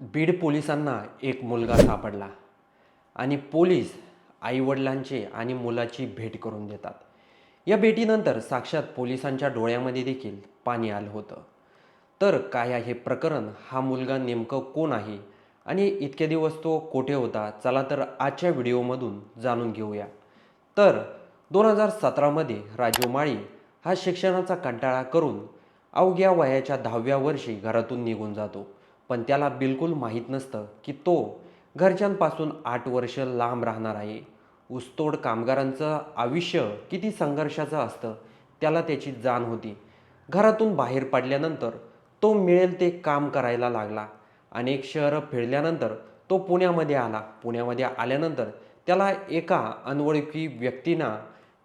बीड पोलिसांना एक मुलगा सापडला आणि पोलीस आईवडिलांचे आणि मुलाची भेट करून देतात. या भेटीनंतर साक्षात पोलिसांच्या डोळ्यामध्ये देखील पाणी आलं होतं. तर काय आहे प्रकरण? हा मुलगा नेमकं कोण आहे? आणि इतके दिवस तो कोठे होता? चला तर आजच्या व्हिडिओमधून जाणून घेऊया. तर दोन हजार सतरामध्ये राजीव माळी हा शिक्षणाचा कंटाळा करून अवघ्या वयाच्या दहाव्या वर्षी घरातून निघून जातो. पण त्याला बिलकुल माहीत नसतं की तो घरच्यांपासून आठ वर्ष लांब राहणार आहे. ऊसतोड कामगारांचं आयुष्य किती संघर्षाचं असतं त्याला त्याची जाण होती. घरातून बाहेर पडल्यानंतर तो मिळेल ते काम करायला लागला. अनेक शहरं फिरल्यानंतर तो पुण्यामध्ये आला. पुण्यामध्ये आल्यानंतर त्याला एका अनवळखी व्यक्तीनं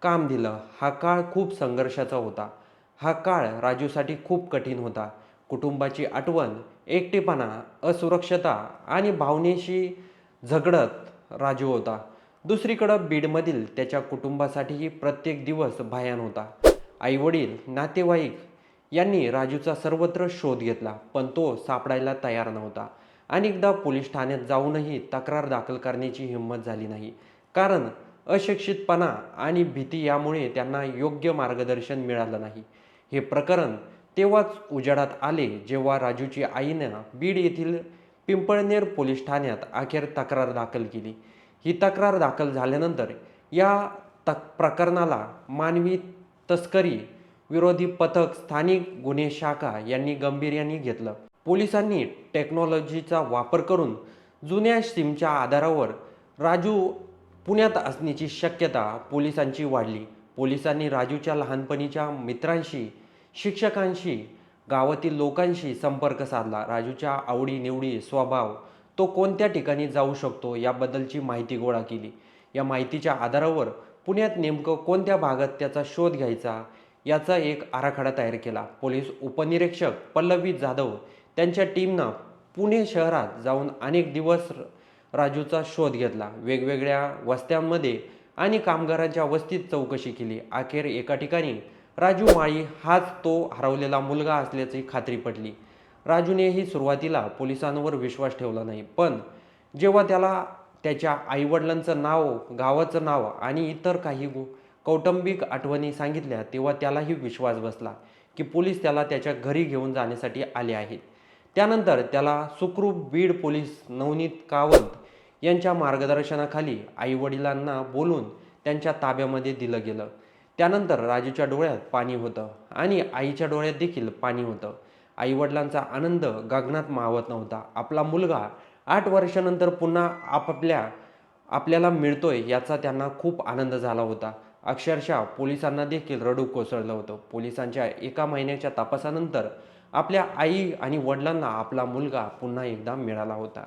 काम दिलं. हा काळ खूप संघर्षाचा होता. हा काळ राजूसाठी खूप कठीण होता. कुटुंबाची आठवण एकटेपणा असुरक्षता आणि भावनेशी झगडत राजू होता. दुसरीकडं बीडमधील त्याच्या कुटुंबासाठीही प्रत्येक दिवस भयान होता. आईवडील नातेवाईक यांनी राजूचा सर्वत्र शोध घेतला पण तो सापडायला तयार नव्हता. अनेकदा पोलीस ठाण्यात जाऊनही तक्रार दाखल करण्याची हिंमत झाली नाही. कारण अशिक्षितपणा आणि भीती यामुळे त्यांना योग्य मार्गदर्शन मिळालं नाही. हे प्रकरण तेव्हाच उजेडात आले जेव्हा राजूची आईनं बीड येथील पिंपळनेर पोलीस ठाण्यात अखेर तक्रार दाखल केली. ही तक्रार दाखल झाल्यानंतर या तक प्रकरणाला मानवी तस्करी विरोधी पथक स्थानिक गुन्हे शाखा यांनी गंभीर्याने घेतलं. पोलिसांनी टेक्नॉलॉजीचा वापर करून जुन्या सिमच्या आधारावर राजू पुण्यात असण्याची शक्यता पोलिसांची वाढली. पोलिसांनी राजूच्या लहानपणीच्या मित्रांशी शिक्षकांशी गावातील लोकांशी संपर्क साधला. राजूच्या आवडी निवडी स्वभाव तो कोणत्या ठिकाणी जाऊ शकतो याबद्दलची माहिती गोळा केली. या माहितीच्या आधारावर पुण्यात नेमकं कोणत्या भागात त्याचा शोध घ्यायचा याचा एक आराखडा तयार केला. पोलीस उपनिरीक्षक पल्लवी जाधव त्यांच्या टीमनं पुणे शहरात जाऊन अनेक दिवस राजूचा शोध घेतला. वेगवेगळ्या वस्त्यांमध्ये आणि कामगारांच्या वस्तीत चौकशी केली. अखेर एका ठिकाणी राजू माळी हाच तो हरवलेला मुलगा असल्याची खात्री पटली. राजूनेही सुरुवातीला पोलिसांवर विश्वास ठेवला नाही पण जेव्हा त्याला त्याच्या आईवडिलांचं नाव गावाचं नाव आणि इतर काही कौटुंबिक आठवणी सांगितल्या तेव्हा त्यालाही विश्वास बसला की पोलीस त्याला त्याच्या घरी घेऊन जाण्यासाठी आले आहेत. त्यानंतर त्याला सुखरूप बीड पोलीस नवनीत कावंत यांच्या मार्गदर्शनाखाली आईवडिलांना बोलून त्यांच्या ताब्यामध्ये दिलं गेलं. त्यानंतर राजूच्या डोळ्यात पाणी होतं आणि आईच्या डोळ्यात देखील पाणी होतं. आईवडिलांचा आनंद गगनात मावत नव्हता. आपला मुलगा आठ वर्षानंतर पुन्हा आपापल्या आपल्याला मिळतोय याचा त्यांना खूप आनंद झाला होता. अक्षरशः पोलिसांना देखील रडू कोसळलं होतं. पोलिसांच्या एका महिन्याच्या तपासानंतर आपल्या आई आणि वडिलांना आपला मुलगा पुन्हा एकदा मिळाला होता.